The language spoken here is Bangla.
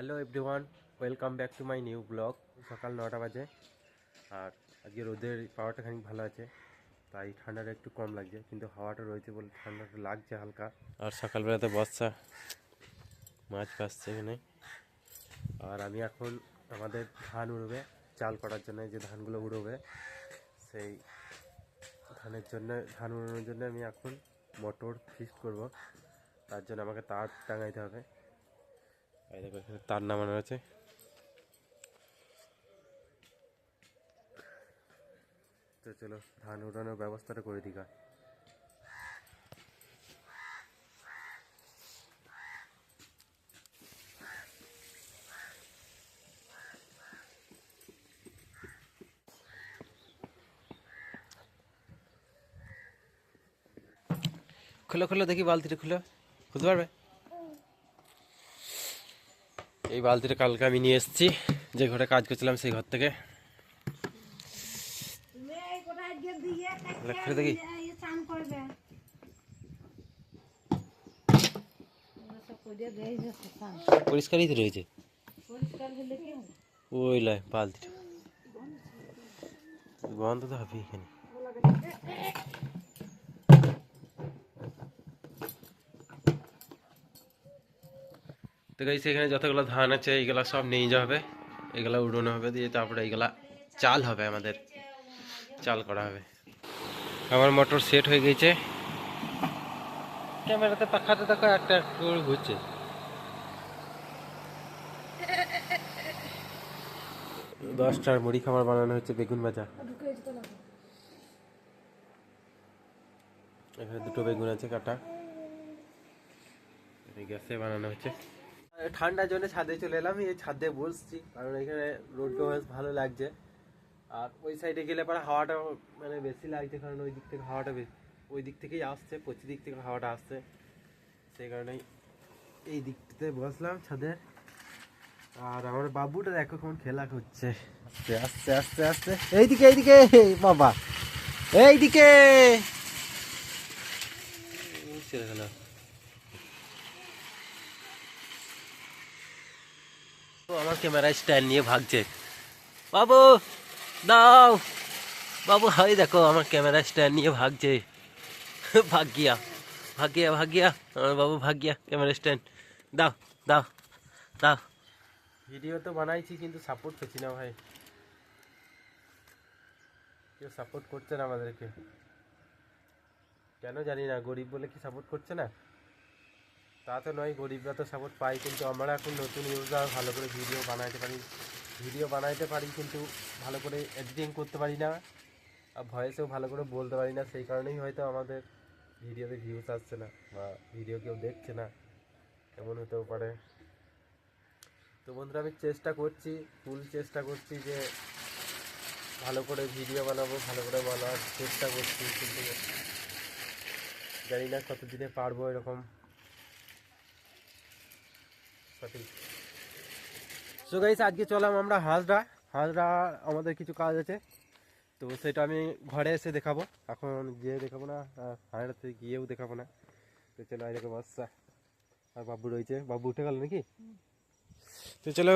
Hello everyone welcome back to my new blog সকাল নটা বাজে। আর আজকে রোদের পাওয়াটা খানিক ভালো আছে তাই ঠান্ডাটা একটু কম লাগছে কিন্তু হাওয়াটা রয়েছে বলে ঠান্ডাটা লাগছে হালকা। আর সকালবেলাতে বর্ষা মাছ পাচ্ছে এখানে। আর আমি এখন আমাদের ধান উড়বে চাল করার জন্য যে ধানগুলো উড়বে সেই ধানের জন্য ধান উড়ানোর জন্য আমি এখন মোটর ফিক্সড করব। তার জন্য আমাকে তার টাঙাইতে হবে। এই দেখো, এখানে তার নামানো আছে। তো চলো, ধান উড়ানোর ব্যবস্থাটা করে দিঘা খুলো খুলো, দেখি বালতিটা খুলো। খুলতে পারবে? এই বালতিটা কালকে আমি নিয়ে এসেছি। যে ঘরে কাজ করছিলাম সেই ঘর থেকে। দেখি। পরিষ্কারই তো রয়েছে। ওই লয় বালতিটা। বন্ধ তো হবে এখানে। তো গাইছে এখানে যতগুলো ধান আছে, এইগুলা সব নিয়ে যাওয়া হবে। এগুলা উড়ানো হবে দিয়ে তারপরে এইগুলা চাল হবে আমাদের। চাল করা হবে। আমার মোটর সেট হয়ে গেছে। ক্যামেরাতে তাকাতে তাকা একটা একটু ঘুরছে। দশটার মুড়ি খাবার বানানো হচ্ছে বেগুন ভাজা। এখানে দুটো বেগুন আছে, কাটা। গ্যাসে বানানো হচ্ছে। ঠান্ডার জন্য ছাদে চলে এলাম, এই ছাদে বসছি, কারণ এখানে রোডটা বেশ ভালো লাগছে। আর ওই সাইডে গেলে পরে হাওয়াটা মানে বেশি লাগছে, কারণ ওই দিক থেকে হাওয়াটা ওই দিক থেকেই আসছে, পশ্চিম দিক থেকে হাওয়াটা আসছে। সেই কারণেই এই দিকটাতে বসলাম ছাদে। আর আমার বাবুটা দেখো কেমন খেলা করছে। আস্তে আস্তে আস্তে আস্তে। এইদিকে এইদিকে বাবা। এইদিকে! ছেড়ে খেলা ও আমার ক্যামেরা স্ট্যান্ড নিয়ে ভাগছে বাবু দাও বাবু হাই দেখো আমার ক্যামেরা স্ট্যান্ড নিয়ে ভাগছে ভাগ গিয়া ভাগ গিয়া ভাগ গিয়া আমার বাবু ভাগ গিয়া ক্যামেরা স্ট্যান্ড দাও দাও দাও ভিডিও তো বানাইছি কিন্তু সাপোর্ট পেছি না ভাই কেউ সাপোর্ট করছে না আমাদেরকে কেন জানি না গরিব বলে কি সাপোর্ট করছে না তা তো নয়, গরিবরা তো সাপোর্ট পাই কিন্তু আমরা এখন নতুন ইউজার ভালো করে ভিডিও বানাইতে পারি। ভিডিও বানাইতে পারি, কিন্তু ভালো করে এডিটিং করতে পারি না, আর ভয়েসেও ভালো করে বলতে পারি না, সেই কারণেই হয়তো আমাদের ভিডিওতে ভিউজ আসছে না, বা ভিডিও কেউ দেখছে না। এমন হতেও পারে। তো বন্ধুরা, আমি চেষ্টা করছি ফুল চেষ্টা করছি যে ভালো করে ভিডিও বানাবো, ভালো করে বানার চেষ্টা করছি, কিন্তু জানি না কতদিনে পারব এরকম। সঠিক সো গাইস আজকে চলাম আমরা হাজরা হাজরা আমাদের কিছু কাজ আছে। তো সেটা আমি ঘরে এসে দেখাবো। এখন গিয়ে দেখাবো না হাজরাতে গিয়েও দেখাবো না। তো চলো দেখো বাচ্চা। আর বাবু রয়েছে। বাবু উঠে গেল নাকি? তো চলো